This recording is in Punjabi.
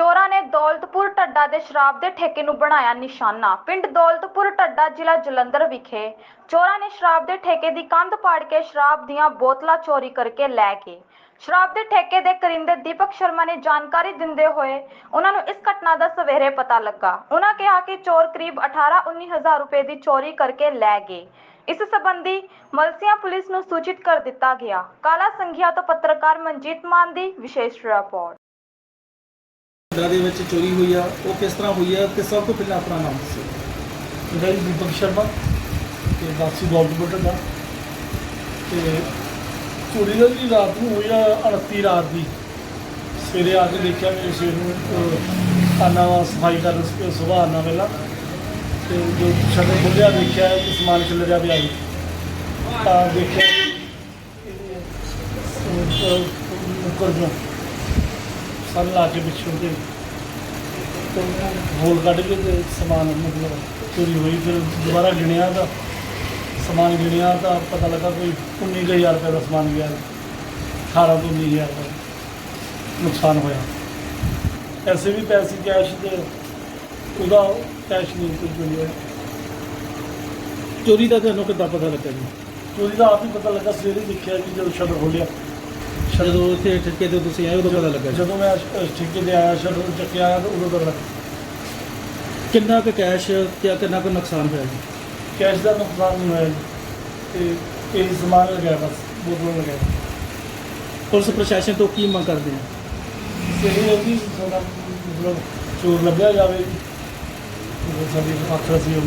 ਚੋਰਾਂ ਨੇ ਦੌਲਤਪੁਰ ਟੱਡਾ ਦੇ ਸ਼ਰਾਬ ਦੇ ਠੇਕੇ ਨੂੰ ਬਣਾਇਆ ਨਿਸ਼ਾਨਾ। ਪਿੰਡ ਦੌਲਤਪੁਰ ਟੱਡਾ ਜ਼ਿਲ੍ਹਾ ਜਲੰਧਰ ਵਿਖੇ ਚੋਰਾਂ ਨੇ ਸ਼ਰਾਬ ਦੇ ਠੇਕੇ ਦੀ ਕੰਧ ਪਾੜ ਕੇ ਸ਼ਰਾਬ ਦੀਆਂ ਬੋਤਲਾਂ ਚੋਰੀ ਕਰਕੇ ਲੈ ਗਏ। ਸ਼ਰਾਬ ਦੇ ਠੇਕੇ ਦੇ ਕਰਿੰਦੇ ਦੀਪਕ ਸ਼ਰਮਾ ਨੇ ਜਾਣਕਾਰੀ ਦਿੰਦੇ ਹੋਏ ਉਹਨਾਂ ਨੂੰ ਇਸ ਘਟਨਾ ਦਾ ਸਵੇਰੇ ਪਤਾ ਲੱਗਾ। ਉਹਨਾਂ ਕਿਹਾ ਕਿ ਚੋਰ ਕਰੀਬ 18-19 ਹਜ਼ਾਰ ਰੁਪਏ ਦੀ ਚੋਰੀ ਕਰਕੇ ਲੈ ਗਏ। ਇਸ ਸਬੰਧੀ ਮਲਸੀਆਂ ਪੁਲਿਸ ਨੂੰ ਸੂਚਿਤ ਕਰ ਦਿੱਤਾ ਗਿਆ। ਕਾਲਾ ਸੰਘਿਆ ਤੋਂ ਪੱਤਰਕਾਰ ਮਨਜੀਤ ਮਾਨ ਦੀ ਵਿਸ਼ੇਸ਼ ਰਿਪੋਰਟ। ਪਿੰਡਾਂ ਦੇ ਵਿੱਚ ਚੋਰੀ ਹੋਈ ਆ ਉਹ ਕਿਸ ਤਰ੍ਹਾਂ ਹੋਈ ਆ ਤੇ ਸਭ ਤੋਂ ਪਹਿਲਾਂ ਆਪਣਾ ਨਾਮ ਦੱਸੋ ਮੇਰਾ ਜੀ ਦੀਪਕ ਸ਼ਰਮਾ ਤੇ ਵਾਸੀ ਗੌਲਡਬਟ ਦਾ ਤੇ ਚੋਰੀ ਦਾ ਜੀ ਰਾਤ ਨੂੰ ਹੋਈ ਆ 29 ਰਾਤ ਦੀ ਸਵੇਰੇ ਆ ਕੇ ਦੇਖਿਆ ਮੇਰੇ ਸ਼ੇਰ ਨੂੰ ਅਹ, ਆਨਾ ਵਾ ਸਫ਼ਾਈ ਕਰਨ ਸੁਬਾਹ ਆਨਾ ਵੇਲਾ ਤੇ ਜੋ ਸ਼ਟਰ ਖੁੱਲਿਆ ਦੇਖਿਆ ਕਿ ਸਮਾਨ ਚੱਲ ਰਿਹਾ ਪਿਆ ਜੀ ਤਾਂ ਦੇਖਿਆ ਉੱਪਰ ਜੋ ਸਨ ਲਾ ਕੇ ਪਿੱਛੋਂ ਤੇ ਤੇ ਹੋਲ ਕੱਢ ਕੇ ਤੇ ਸਮਾਨ ਮਤਲਬ ਚੋਰੀ ਹੋਈ, ਫਿਰ ਦੁਬਾਰਾ ਗਿਣਿਆ ਤਾਂ ਸਮਾਨ ਗਿਣਿਆ ਤਾਂ ਪਤਾ ਲੱਗਾ ਕੋਈ 19000 ਰੁਪਏ ਦਾ ਸਮਾਨ ਗਿਆ 18 ਤੋਂ 19000 ਦਾ ਨੁਕਸਾਨ ਹੋਇਆ। ਐਸੇ ਵੀ ਪੈਸੇ ਕੈਸ਼ ਤੇ, ਉਹਦਾ ਕੈਸ਼ ਨਹੀਂ ਕੋਈ ਚੋਰੀ ਹੋਇਆ। ਚੋਰੀ ਦਾ ਤੁਹਾਨੂੰ ਕਿੱਦਾਂ ਪਤਾ ਲੱਗਾ ਜੀ? ਚੋਰੀ ਦਾ ਆਪ ਹੀ ਪਤਾ ਲੱਗਾ, ਸਵੇਰੇ ਦੇਖਿਆ ਜੀ ਜਦੋਂ ਸ਼ਟਰ ਖੋਲਿਆ ਜਦੋਂ ਇੱਥੇ ਠੇਕੇ ਤੇ ਤੁਸੀਂ ਆਏ ਉਦੋਂ ਪਤਾ ਲੱਗਾ ਜੀ ਜਦੋਂ ਮੈਂ ਅਹ ਠੇਕੇ ਤੇ ਆਇਆ ਸ਼ਟਰ ਚੱਕਿਆ ਤਾਂ ਉਦੋਂ ਪਤਾ ਲੱਗਾ। ਕਿੰਨਾ ਕੁ ਕੈਸ਼ ਤੇ ਕਿੰਨਾ ਕੁ ਨੁਕਸਾਨ ਹੋਇਆ ਜੀ? ਕੈਸ਼ ਦਾ ਨੁਕਸਾਨ ਨਹੀਂ ਹੋਇਆ ਜੀ। ਤੇ ਇਹ ਸਮਾਨ ਲਗਾਇਆ ਬਸ ਬੋਤਲ ਲਗਾਇਆ ਪੁਲਿਸ ਪ੍ਰਸ਼ਾਸਨ ਤੋਂ ਕੀ ਮੰਗ ਕਰਦੇ ਆ? ਇਹ ਹੈ ਕਿ ਸਾਡਾ ਮਤਲਬ ਚੋਰ ਲੱਭਿਆ ਜਾਵੇ। ਜੀ ਉਹ ਸਾਡੀ ਆਖਰ ਸੀ ਉਹ